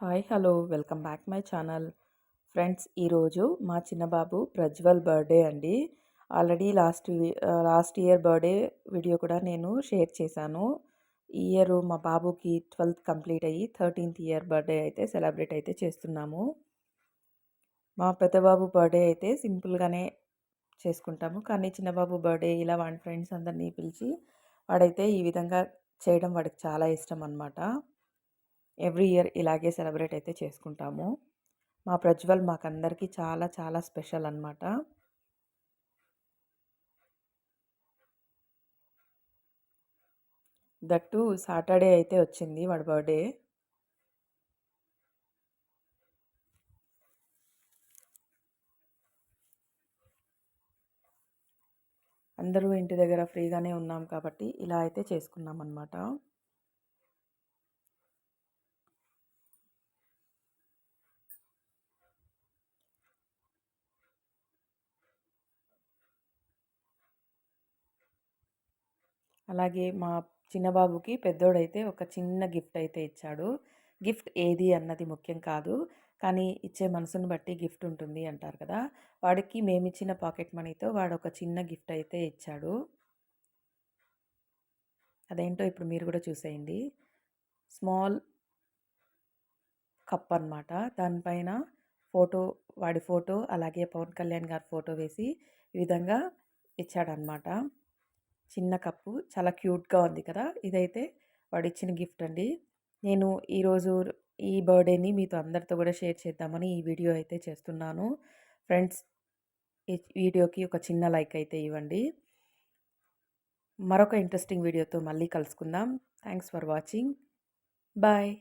Hi hello welcome back my channel. Friends ఈరోజు మా చిన్న బాబు ప్రజ్వల్ బర్త్డే అండి. Already last last year birthday video కూడా నేను షేర్ చేశాను. ఈ ఇయర్ మా బాబుకి ట్వెల్త్ కంప్లీట్ అయ్యి థర్టీన్త్ ఇయర్ బర్త్డే అయితే సెలబ్రేట్ అయితే చేస్తున్నాము. మా పెద్దబాబు బర్త్డే అయితే సింపుల్గానే చేసుకుంటాము. కానీ చిన్నబాబు బర్త్డే ఇలా వాడి ఫ్రెండ్స్ అందరినీ పిలిచి వాడైతే ఈ విధంగా చేయడం వాడికి చాలా ఇష్టం అనమాట ఎవ్రీ ఇయర్ ఇలాగే సెలబ్రేట్ అయితే చేసుకుంటాము. మా ప్రజ్వల్ మాకందరికీ చాలా చాలా స్పెషల్ అనమాట దట్టు సాటర్డే అయితే వచ్చింది వాడి బర్త్డే. అందరూ ఇంటి దగ్గర ఫ్రీగానే ఉన్నాం కాబట్టి ఇలా అయితే చేసుకున్నాం అనమాట అలాగే మా చిన్నబాబుకి పెద్దోడైతే ఒక చిన్న గిఫ్ట్ అయితే ఇచ్చాడు. గిఫ్ట్ ఏది అన్నది ముఖ్యం కాదు. కానీ ఇచ్చే మనసును బట్టి గిఫ్ట్ ఉంటుంది అంటారు కదా! వాడికి మేమిచ్చిన పాకెట్ మనీతో వాడు ఒక చిన్న గిఫ్ట్ అయితే ఇచ్చాడు. అదేంటో ఇప్పుడు మీరు కూడా చూసేయండి. స్మాల్ కప్ అనమాట దానిపైన ఫోటో వాడి ఫోటో అలాగే పవన్ కళ్యాణ్ గారి ఫోటో వేసి ఈ విధంగా ఇచ్చాడనమాట చిన్న కప్పు. చాలా క్యూట్గా ఉంది కదా! ఇదైతే వాడు ఇచ్చిన గిఫ్ట్ అండి. నేను ఈరోజు ఈ బర్త్డేని మీతో అందరితో కూడా షేర్ చేద్దామని ఈ వీడియో అయితే చేస్తున్నాను. ఫ్రెండ్స్ ఈ వీడియోకి ఒక చిన్న లైక్ అయితే ఇవ్వండి. మరొక ఇంట్రెస్టింగ్ వీడియోతో మళ్ళీ కలుసుకుందాం. Thanks for watching. బాయ్!